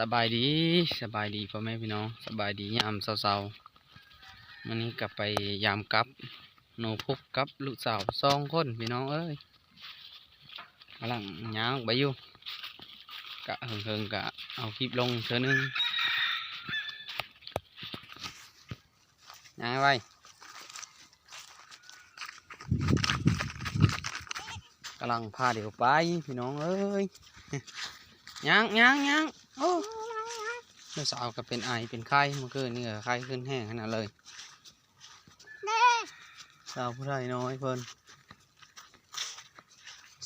สบายดีสบายดีพ่อแม่พี่น้องสบายดียามเช้าๆวันนี้กลับไปยามกับโนพุกกับลูกสาวสองคนพี่น้องเอ้ยกำลังย่างไปอยู่กะเฮิงๆกะเอาคลิปลงเธอนึงย่างไปกำลังพาเดี๋ยวไปพี่น้องเอ้ยย่างย่างย่า งโอ้ลูกสาวก็เป็นไอเป็นไข้เมื่อคืนนี่ก็ไข้ขึ้นแห้งขนาดเลยสาวผู้ใดน้อยเพิ่น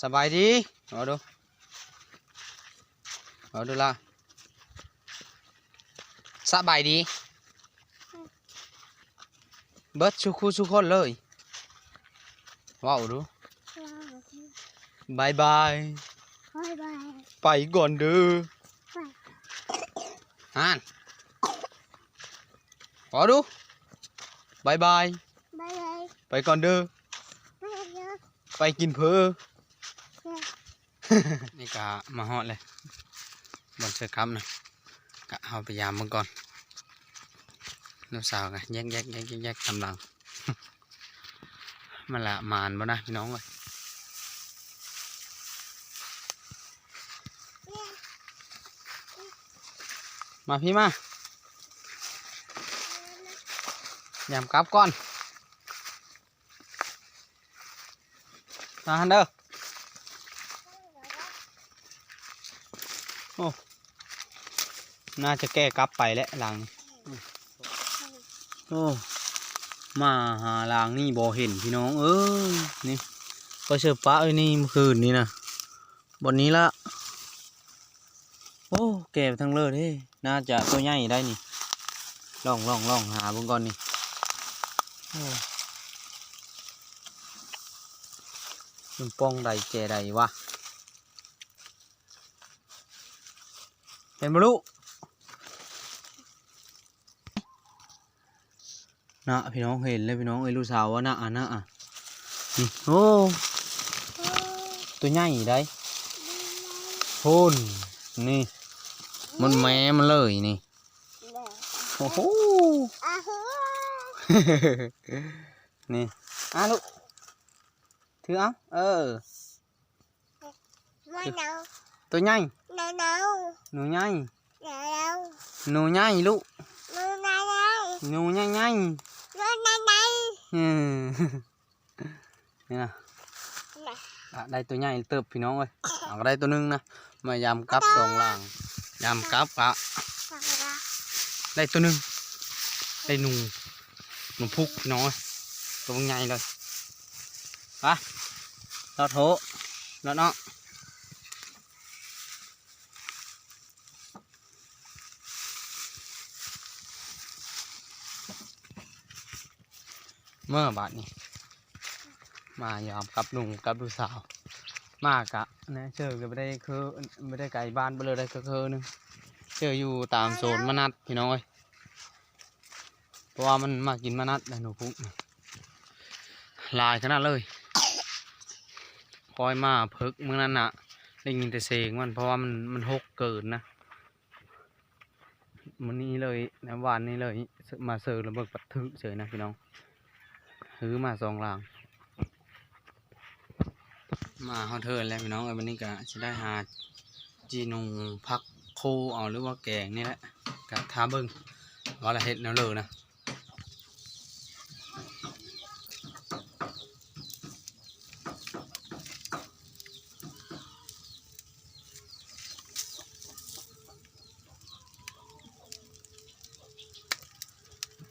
สบายดีเอาดูเอาดูล่ะสบายดี เบิดชุกคู่ชุกคนเลยว้าวดูบายบาย Bye bye. ไปก่อนเด้อ ไปอ่านขอดูบายบาย Bye bye. ไปก่อนเด้อ Bye bye. ไปกินเพอ Yeah. นี่กะมาฮอดเลยบนเชือกคำนะกะเอาไปยามมันก่อนลูกสาวกะแยกแยกแยกแยกแยกกำลัง มันละมานบ่นะพี่น้องเลย มาพี่มายามกลับก่อนมาฮันเด้อน่าจะแก้กลับไปแล้วหลังโอ้มาหาลางนี่บ่เห็นพี่น้องเอ้ยนี่ก็เชือป้าเอ้ยนี่เมื่อคืนนี้นะบนนี้ละ โอ้แก่ทั้งเลิศเฮ้น่าจะตัวใหญ่ได้นี่ลองลองลองหาบิ่งก่อนนี่มันป้องใดแก่ใดวะเห็นบ่ลูกนะพี่น้องเห็นเลยพี่น้องเอ้ลูกสาวว่านะอะนะอะนี่โอ้ตัวใหญ่ได้โพ่นนี่ มันแม่มันเลยนี่โอ้โหนี่อะลูกถือเอาเออ Mày nào? ตัวใหญ่ Nào nào? หนูใหญ่ Nào nào? หนูใหญ่ลูก Nào nào nào? หนูใหญ่ใหญ่ Nào nào nào? อืมนี่นะ Nè. อะได้ตั วใหญ่เติบพี่น้องเอ้ยเอาก็ได้ตัวหนึงนะมายำกับสองหลังยำกับอะ Sao ra? ได้ตัวหนึงได้หนูหนูพุกพี่น้องเอ้ยตัวใหญ่เลยไปเราโถแล้วเนาะเมื่อบาทนี้มายอมกับหนุ่มกับลูกสาว มากะนะเจอก็ไม่ได้คือไม่ได้ไกลบ้านไปเลยได้ก็คือหนึงเจออยู่ตามโซนมะนัดพี่น้องเอ้ยเพราะว่ามันมากินมะนัดในหนูพุกน่ะหลายขนาดเลยคอยมาเพิกเมื่อนั้นน่ะได้ยินแต่เสียงมันเพราะว่ามันมันหกเกินนะมันนี้เลยนะวานนี้เลยมาเสิร์ฟระเบิดปัดทึกเฉยนะพี่น้องถือมาสองลาง มาฮอเทิร์นแล้วพี่น้องเอ้ยวันนี้ก็จะได้หาจีนูพักโคเอาหรือว่าแกงนี่แหละกะทาเบิ้งว่าละเฮ็ดแนวเลยนะ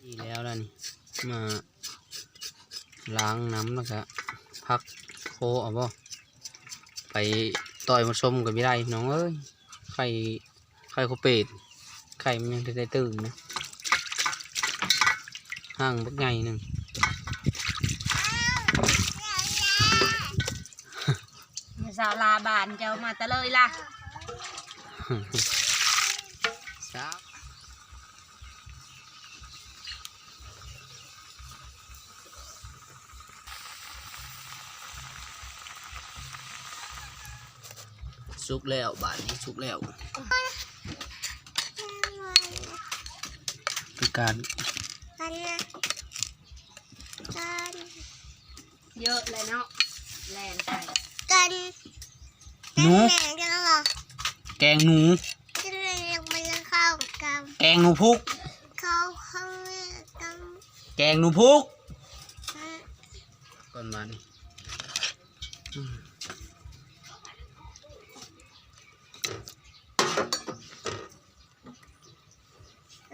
ดีแล้วล่ะนี่มาล้างน้ำแล้วก็พักโคเอาบ่ ไปต่อยมาชมกับไม่ได้น้องเอ้ยไข่ไข่โคเป็ดไข่มันยังได้ตื่นนะห่างบักใหญ่หนึ่งสาวลาบานเจ้ามาตะเลยล่ะ สุกแล้วบาทนี้สุกแล้วคือการกันนะกันเยอะเลยเนาะแลนไปกันหนูแม่กันหรอแกงหนูจะเรียกมันเข้ากันแกงหนูพุกเข้าข้างนี้กันแกงหนูพุกก่อนมานี่อืม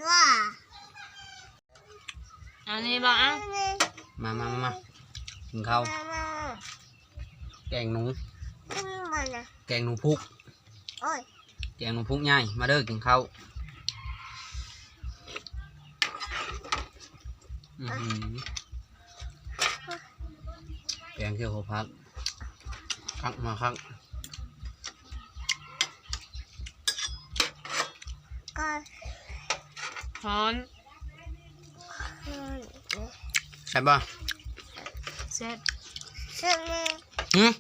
ว่า อั นนี้บ่อะมามามามากินข้าวมามาแกงหนูขึ้นมานะแกงหนูพุกโอ้ยแกงหนูพุกใหญ่มาเด้อกินข้าวอื้อหือแกงเขียวโคพัดคักมาคักก็ฮ้อนขึ้น ใช่ป่ะเสร็จซึ่งนี่หืม